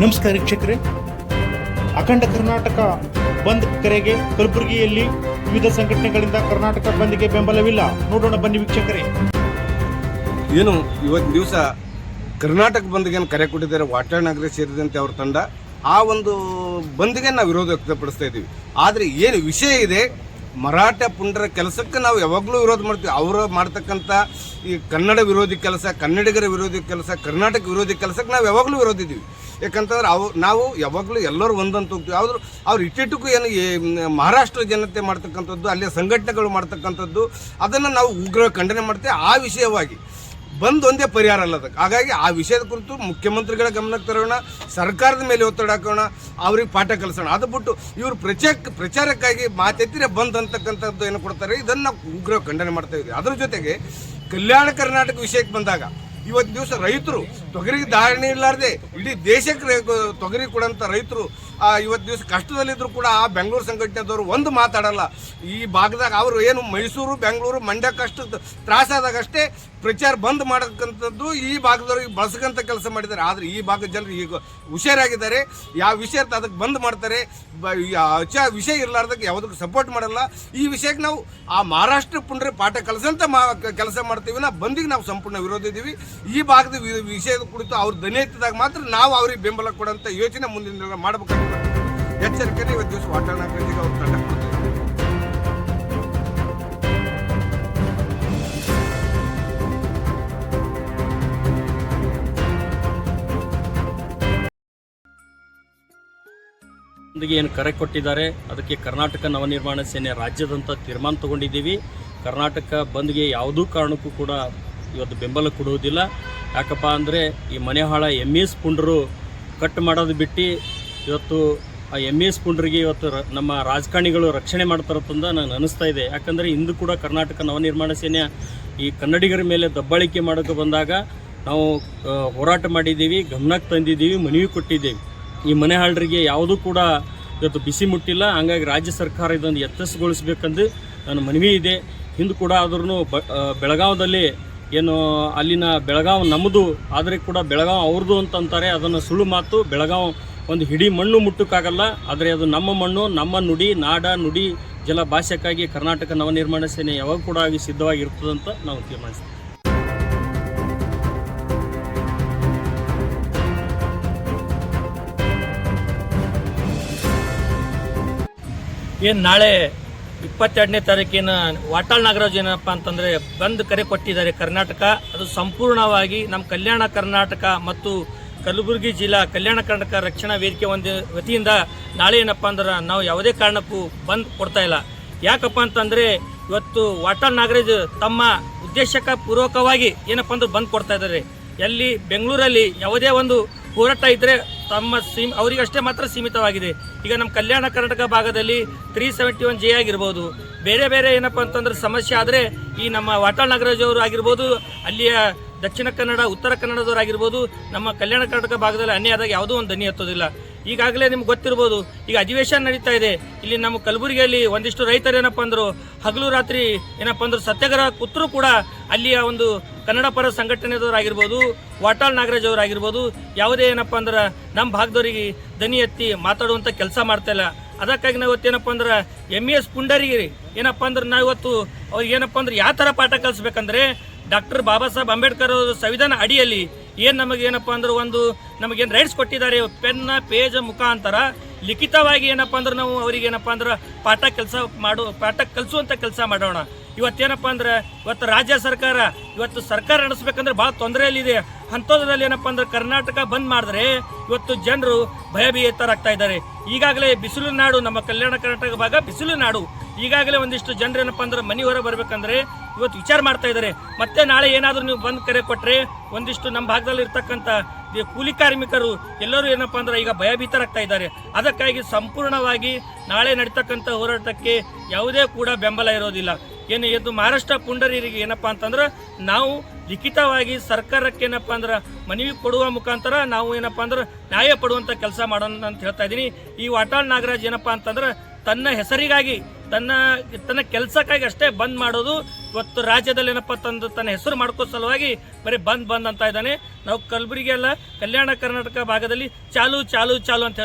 ನಮಸ್ಕಾರ ವೀಕ್ಷಕರೇ. ಅಖಂಡ ಕರ್ನಾಟಕ ಬಂದ್ ಕರೆಗೆ ಕಲಬುರಗಿಯಲ್ಲಿ ವಿವಿಧ ಸಂಘಟನೆಗಳಿಂದ ಕರ್ನಾಟಕ ಬಂದ್ಗೆ ಬೆಂಬಲವಿಲ್ಲ. ನೋಡೋಣ ಬನ್ನಿ ವೀಕ್ಷಕರೇ. ಏನು, ಇವತ್ತಿನ ದಿವಸ ಕರ್ನಾಟಕ ಬಂದ್ಗೆ ಏನು ಕರೆ ಕೊಟ್ಟಿದ್ದಾರೆ, ವಾಟಾಳ್ ನಗರ ಸೇರಿದಂತೆ ಅವ್ರ ತಂಡ, ಆ ಒಂದು ಬಂದ್ಗೆ ನಾವು ವಿರೋಧ ವ್ಯಕ್ತಪಡಿಸ್ತಾ ಇದ್ದೀವಿ. ಆದರೆ ಏನು ವಿಷಯ ಇದೆ ಮರಾಠ ಪುಂಡರ ಕೆಲಸಕ್ಕೆ ನಾವು ಯಾವಾಗಲೂ ವಿರೋಧ ಮಾಡ್ತೀವಿ. ಅವರು ಮಾಡ್ತಕ್ಕಂಥ ಈ ಕನ್ನಡ ವಿರೋಧಿ ಕೆಲಸ, ಕನ್ನಡಿಗರ ವಿರೋಧಿ ಕೆಲಸ, ಕರ್ನಾಟಕ ವಿರೋಧಿ ಕೆಲಸಕ್ಕೆ ನಾವು ಯಾವಾಗಲೂ ವಿರೋಧ ಇದ್ದೀವಿ. ಯಾಕಂತಂದ್ರೆ ಅವು ನಾವು ಯಾವಾಗಲೂ ಎಲ್ಲರೂ ಒಂದಂತ ಹೋಗ್ತೀವಿ. ಆದರೂ ಅವ್ರು ಇಟ್ಟಿಟ್ಟಕ್ಕೂ ಏನು ಮಹಾರಾಷ್ಟ್ರ ಜನತೆ ಮಾಡ್ತಕ್ಕಂಥದ್ದು, ಅಲ್ಲಿಯ ಸಂಘಟನೆಗಳು ಮಾಡ್ತಕ್ಕಂಥದ್ದು, ಅದನ್ನು ನಾವು ಉಗ್ರ ಖಂಡನೆ ಮಾಡ್ತೇವೆ. ಆ ವಿಷಯವಾಗಿ ಬಂದ್ ಒಂದೇ ಪರಿಹಾರ ಅಲ್ಲ ಅದಕ್ಕೆ. ಹಾಗಾಗಿ ಆ ವಿಷಯದ ಕುರಿತು ಮುಖ್ಯಮಂತ್ರಿಗಳ ಗಮನಕ್ಕೆ ತರೋಣ, ಸರ್ಕಾರದ ಮೇಲೆ ಒತ್ತಡ ಹಾಕೋಣ, ಅವ್ರಿಗೆ ಪಾಠ ಕಲಿಸೋಣ. ಅದು ಬಿಟ್ಟು ಇವರು ಪ್ರಚಾರ ಪ್ರಚಾರಕ್ಕಾಗಿ ಮಾತೆತ್ತಿರೆ ಬಂದ್ ಅಂತಕ್ಕಂಥದ್ದು ಏನು ಕೊಡ್ತಾರೆ, ಇದನ್ನು ಉಗ್ರ ಖಂಡನೆ ಮಾಡ್ತಾ ಇದ್ದೀವಿ ಅದ್ರ ಜೊತೆಗೆ ಕಲ್ಯಾಣ ಕರ್ನಾಟಕ ವಿಷಯಕ್ಕೆ ಬಂದಾಗ ಇವತ್ತು ದಿವಸ ರೈತರು ತೊಗರಿಗೆ ಧಾರಣೆ ಇಲ್ಲಾರ್ದೆ ಇಡೀ ದೇಶಕ್ಕೆ ತೊಗರಿ ಕೊಡೋಂಥ ರೈತರು ಇವತ್ತು ದಿವಸ ಕಷ್ಟದಲ್ಲಿದ್ದರೂ ಕೂಡ ಆ ಬೆಂಗಳೂರು ಸಂಘಟನೆದವರು ಒಂದು ಮಾತಾಡಲ್ಲ. ಈ ಭಾಗದಾಗ ಅವರು ಏನು ಮೈಸೂರು, ಬೆಂಗಳೂರು ಮಂಡ್ಯ ಕಷ್ಟದ ತ್ರಾಸಾದಾಗ ಅಷ್ಟೇ ಪ್ರಚಾರ ಬಂದ್ ಮಾಡಕ್ಕಂಥದ್ದು ಈ ಭಾಗದವ್ರಿಗೆ ಬಳಸಕಂತ ಕೆಲಸ ಮಾಡಿದ್ದಾರೆ. ಆದರೆ ಈ ಭಾಗದ ಜನರು ಈಗ ಹುಷಾರಾಗಿದ್ದಾರೆ. ಯಾವ ವಿಷಯ ಅದಕ್ಕೆ ಬಂದ್ ಮಾಡ್ತಾರೆ. ವಿಷಯ ಇರಲಾರ್ದಕ್ಕೆ ಯಾವುದಕ್ಕೂ ಸಪೋರ್ಟ್ ಮಾಡಲ್ಲ. ಈ ವಿಷಯಕ್ಕೆ ನಾವು ಆ ಮಹಾರಾಷ್ಟ್ರ ಪುಂಡ್ರೆ ಪಾಠ ಕಲಿಸಂತ ಮಾ ಕೆಲಸ ಮಾಡ್ತೀವಿ. ನಾವು ಬಂದಿಗೆ ನಾವು ಸಂಪೂರ್ಣ ವಿರೋಧ ಇದ್ದೀವಿ. ಈ ಭಾಗದ ವಿಷಯದ ಕುರಿತು ಅವ್ರು ಧ್ವನಿ ಎತ್ತಿದಾಗ ಮಾತ್ರ ನಾವು ಅವ್ರಿಗೆ ಬೆಂಬಲ ಕೊಡೋಂಥ ಯೋಚನೆ ಮುಂದಿನ ದಿನ ಮಾಡಬೇಕಾಗ್ತದೆ ಎಚ್ಚರಿಕೆನೇ ಇವತ್ತು ದಿವಸ ವಾಟಾಣ ನಾಗರಾಜಿಗೆ ಅವ್ರು ತಂಡ ಏನು ಕರೆ ಕೊಟ್ಟಿದ್ದಾರೆ, ಅದಕ್ಕೆ ಕರ್ನಾಟಕ ನವನಿರ್ಮಾಣ ಸೇನೆ ರಾಜ್ಯದಂತ ತೀರ್ಮಾನ ತಗೊಂಡಿದ್ದೀವಿ. ಕರ್ನಾಟಕ ಬಂದ್ಗೆ ಯಾವುದೂ ಕಾರಣಕ್ಕೂ ಕೂಡ ಇವತ್ತು ಬೆಂಬಲ ಕೊಡುವುದಿಲ್ಲ. ಯಾಕಪ್ಪ ಅಂದರೆ ಈ ಮನೆಹಾಳ ಎಂ ಎಸ್ ಪುಂಡರು ಕಟ್ ಮಾಡೋದು ಬಿಟ್ಟು ಇವತ್ತು ಆ ಎಂ ಎಸ್ ಪುಂಡ್ರಿಗೆ ಇವತ್ತು ನಮ್ಮ ರಾಜಕಾರಣಿಗಳು ರಕ್ಷಣೆ ಮಾಡ್ತಾರಂತಂದ ನನಗೆ ಅನಿಸ್ತಾ ಇದೆ. ಯಾಕಂದರೆ ಇಂದು ಕೂಡ ಕರ್ನಾಟಕ ನವನಿರ್ಮಾಣ ಸೇನೆಯ ಈ ಕನ್ನಡಿಗರ ಮೇಲೆ ದಬ್ಬಾಳಿಕೆ ಮಾಡೋಕೆ ಬಂದಾಗ ನಾವು ಹೋರಾಟ ಮಾಡಿದ್ದೀವಿ, ಗಮನಕ್ಕೆ ತಂದಿದ್ದೀವಿ, ಮನವಿ ಕೊಟ್ಟಿದ್ದೀವಿ. ಈ ಮನೆ ಹಾಳರಿಗೆ ಯಾವುದೂ ಕೂಡ ಇವತ್ತು ಬಿಸಿ ಮುಟ್ಟಿಲ್ಲ. ಹಂಗಾಗಿ ರಾಜ್ಯ ಸರ್ಕಾರ ಇದನ್ನು ಎತ್ತಸಗೊಳಿಸ್ಬೇಕಂದು ನನ್ನ ಮನವಿ ಇದೆ. ಹಿಂದೆ ಕೂಡ ಆದ್ರೂ ಬ ಬೆಳಗಾವದಲ್ಲಿ ಏನು, ಅಲ್ಲಿನ ಬೆಳಗಾವ್ ನಮ್ಮದು, ಆದರೆ ಕೂಡ ಬೆಳಗಾವ್ ಅವ್ರದ್ದು ಅಂತಂತಾರೆ ಅದನ್ನು ಸುಳ್ಳು ಮಾತು, ಬೆಳಗಾವ್ ಒಂದು ಹಿಡಿ ಮಣ್ಣು ಮುಟ್ಟಕ್ಕಾಗಲ್ಲ, ಆದರೆ ಅದು ನಮ್ಮ ಮಣ್ಣು, ನಮ್ಮ ನುಡಿ, ನಾಡ, ನುಡಿ, ಜಲ ಭಾಷೆಕ್ಕಾಗಿ ಕರ್ನಾಟಕ ನವನಿರ್ಮಾಣ ಸೇನೆ ಯಾವಾಗ ಕೂಡ ಆಗಿ ಸಿದ್ಧವಾಗಿರ್ತದಂತ ನಾವು ತೀರ್ಮಾನಿಸ್ತೀವಿ. ಏನು ನಾಳೆ ಇಪ್ಪತ್ತೆರಡನೇ ತಾರೀಕಿನ ವಾಟಾಳ್ ನಾಗರಾಜ್ ಏನಪ್ಪ ಅಂತಂದರೆ ಬಂದ್ ಕರೆ ಕೊಟ್ಟಿದ್ದಾರೆ ಕರ್ನಾಟಕ. ಅದು ಸಂಪೂರ್ಣವಾಗಿ ನಮ್ಮ ಕಲ್ಯಾಣ ಕರ್ನಾಟಕ ಮತ್ತು ಕಲಬುರಗಿ ಜಿಲ್ಲಾ ಕಲ್ಯಾಣ ಕರ್ನಾಟಕ ರಕ್ಷಣಾ ವೇದಿಕೆ ಒಂದು ವತಿಯಿಂದ ನಾಳೆ ಏನಪ್ಪ ಅಂದ್ರೆ ನಾವು ಯಾವುದೇ ಕಾರಣಕ್ಕೂ ಬಂದ್ ಕೊಡ್ತಾ ಇಲ್ಲ. ಯಾಕಪ್ಪ ಅಂತಂದರೆ ಇವತ್ತು ವಾಟಾಳ್ ನಾಗರಾಜ್ ತಮ್ಮ ಉದ್ದೇಶಕ ಪೂರ್ವಕವಾಗಿ ಏನಪ್ಪ ಅಂದ್ರೆ ಬಂದ್ ಕೊಡ್ತಾ ಇದ್ದಾರೆ. ಎಲ್ಲಿ ಬೆಂಗಳೂರಲ್ಲಿ ಯಾವುದೇ ಒಂದು ಹೋರಾಟ ಇದ್ದರೆ ತಮ್ಮ ಸೀಮ್ ಅವರಿಗಷ್ಟೇ ಮಾತ್ರ ಸೀಮಿತವಾಗಿದೆ. ಈಗ ನಮ್ಮ ಕಲ್ಯಾಣ ಕರ್ನಾಟಕ ಭಾಗದಲ್ಲಿ ತ್ರೀ ಸೆವೆಂಟಿ ಒನ್ ಜೆ ಆಗಿರ್ಬೋದು, ಬೇರೆ ಬೇರೆ ಏನಪ್ಪ ಅಂತಂದ್ರೆ ಸಮಸ್ಯೆ ಆದರೆ ಈ ನಮ್ಮ ವಾಟಾಳ್ ನಾಗರಾಜ್ ಅವರು ಆಗಿರ್ಬೋದು, ಅಲ್ಲಿಯ ದಕ್ಷಿಣ ಕನ್ನಡ, ಉತ್ತರ ಕನ್ನಡದವರಾಗಿರ್ಬೋದು, ನಮ್ಮ ಕಲ್ಯಾಣ ಕರ್ನಾಟಕ ಭಾಗದಲ್ಲಿ ಅನ್ಯಾಯದಾಗ ಯಾವುದೂ ಒಂದು ದನಿ ಹತ್ತೋದಿಲ್ಲ ಈಗಾಗಲೇ ನಿಮ್ಗೆ ಗೊತ್ತಿರ್ಬೋದು, ಈಗ ಅಧಿವೇಶನ ನಡೀತಾ ಇದೆ. ಇಲ್ಲಿ ನಮ್ಮ ಕಲಬುರಗಿಯಲ್ಲಿ ಒಂದಿಷ್ಟು ರೈತರು ಏನಪ್ಪ ಅಂದರು, ಹಗಲು ರಾತ್ರಿ ಏನಪ್ಪ ಅಂದ್ರೆ, ಸತ್ಯಾಗ್ರಹ ಕೂತರು ಕೂಡ ಅಲ್ಲಿಯ ಒಂದು ಕನ್ನಡ ಪರ ಸಂಘಟನೆದವರಾಗಿರ್ಬೋದು, ವಾಟಾಳ್ ನಾಗರಾಜ್ ಅವರಾಗಿರ್ಬೋದು, ಯಾವುದೇ ಏನಪ್ಪ ಅಂದ್ರೆ, ನಮ್ಮ ಭಾಗದವರಿಗೆ ದನಿ ಎತ್ತಿ ಮಾತಾಡುವಂಥ ಕೆಲಸ ಮಾಡ್ತಾ ಇಲ್ಲ. ಅದಕ್ಕಾಗಿ ನಾವು ಇವತ್ತೇನಪ್ಪ ಅಂದ್ರೆ ಎಂ ಎಸ್ ಪುಂಡರಿಗಿರಿ. ಏನಪ್ಪ ಅಂದ್ರೆ ನಾವು ಇವತ್ತು ಅವ್ರಿಗೆ ಏನಪ್ಪ ಅಂದ್ರೆ ಯಾವ ಥರ ಪಾಠ ಕಲಿಸ್ಬೇಕಂದ್ರೆ ಡಾಕ್ಟರ್ ಬಾಬಾ ಸಾಹೇಬ್ ಅಂಬೇಡ್ಕರ್ ಅವರ ಸಂವಿಧಾನ ಅಡಿಯಲ್ಲಿ ಏನು ನಮಗೆ ಏನಪ್ಪ ಅಂದ್ರೆ ಒಂದು ನಮಗೇನು ರೈಟ್ಸ್ ಕೊಟ್ಟಿದ್ದಾರೆ ಪೆನ್ನ ಪೇಜ್ ಮುಖಾಂತರ ಲಿಖಿತವಾಗಿ ಏನಪ್ಪ ಅಂದ್ರೆ ನಾವು ಅವ್ರಿಗೆ ಏನಪ್ಪ ಅಂದ್ರೆ ಪಾಠ ಕೆಲಸ ಮಾಡು, ಪಾಠ ಕಲಿಸುವಂಥ ಕೆಲಸ ಮಾಡೋಣ. ಇವತ್ತೇನಪ್ಪ ಅಂದ್ರೆ ಇವತ್ತು ರಾಜ್ಯ ಸರ್ಕಾರ, ಇವತ್ತು ಸರ್ಕಾರ ನಡೆಸ್ಬೇಕಂದ್ರೆ ಭಾಳ ತೊಂದರೆಯಲ್ಲಿದೆ. ಅಂಥದ್ರಲ್ಲಿ ಏನಪ್ಪ ಅಂದ್ರೆ ಕರ್ನಾಟಕ ಬಂದ್ ಮಾಡಿದ್ರೆ ಇವತ್ತು ಜನರು ಭಯಭೀತರಾಗ್ತಾ ಇದ್ದಾರೆ. ಈಗಾಗಲೇ ಬಿಸಿಲು ನಾಡು, ನಮ್ಮ ಕಲ್ಯಾಣ ಕರ್ನಾಟಕ ಭಾಗ ಬಿಸಿಲು ನಾಡು. ಈಗಾಗಲೇ ಒಂದಿಷ್ಟು ಜನರು ಏನಪ್ಪ ಅಂದ್ರೆ ಮನೆ ಹೊರ ಬರ್ಬೇಕಂದ್ರೆ ಇವತ್ತು ವಿಚಾರ ಮಾಡ್ತಾ ಇದ್ದಾರೆ. ಮತ್ತೆ ನಾಳೆ ಏನಾದರೂ ನೀವು ಬಂದು ಕರೆ ಕೊಟ್ಟರೆ ಒಂದಿಷ್ಟು ನಮ್ಮ ಭಾಗದಲ್ಲಿ ಇರ್ತಕ್ಕಂಥ ಕೂಲಿ ಕಾರ್ಮಿಕರು ಎಲ್ಲರೂ ಏನಪ್ಪ ಅಂದ್ರೆ ಈಗ ಭಯಭೀತರಾಗ್ತಾ ಇದ್ದಾರೆ. ಅದಕ್ಕಾಗಿ ಸಂಪೂರ್ಣವಾಗಿ ನಾಳೆ ನಡೀತಕ್ಕಂಥ ಹೋರಾಟಕ್ಕೆ ಯಾವುದೇ ಕೂಡ ಬೆಂಬಲ ಇರೋದಿಲ್ಲ. ಏನು ಇದು ಮಹಾರಾಷ್ಟ್ರ ಪುಂಡರಿಗೆ ಏನಪ್ಪ ಅಂತಂದ್ರೆ ನಾವು ಲಿಖಿತವಾಗಿ ಸರ್ಕಾರಕ್ಕೆ ಏನಪ್ಪ ಅಂದ್ರೆ ಮನವಿ ಕೊಡುವ ಮುಖಾಂತರ ನಾವು ಏನಪ್ಪ ಅಂದ್ರೆ ನ್ಯಾಯ ಪಡುವಂಥ ಕೆಲಸ ಮಾಡೋಣ ಅಂತ ಹೇಳ್ತಾ ಇದ್ದೀನಿ. ಈ ವಾಟಾಳ್ ನಾಗರಾಜ್ ಏನಪ್ಪ ಅಂತಂದ್ರೆ ತನ್ನ ಹೆಸರಿಗಾಗಿ ತನ್ನ ತನ್ನ ಕೆಲಸಕ್ಕಾಗಿ ಅಷ್ಟೇ ಬಂದ್ ಮಾಡೋದು ಇವತ್ತು ರಾಜ್ಯದಲ್ಲಿ ಏನಪ್ಪ ತಂದು ತನ್ನ ಹೆಸರು ಮಾಡ್ಕೋ ಸಲುವಾಗಿ ಬರೀ ಬಂದ್ ಬಂದ್ ಅಂತ ಇದ್ದಾನೆ. ನಾವು ಕಲಬುರಗಿ ಅಲ್ಲ ಕಲ್ಯಾಣ ಕರ್ನಾಟಕ ಭಾಗದಲ್ಲಿ ಚಾಲು ಚಾಲು ಚಾಲು ಅಂತ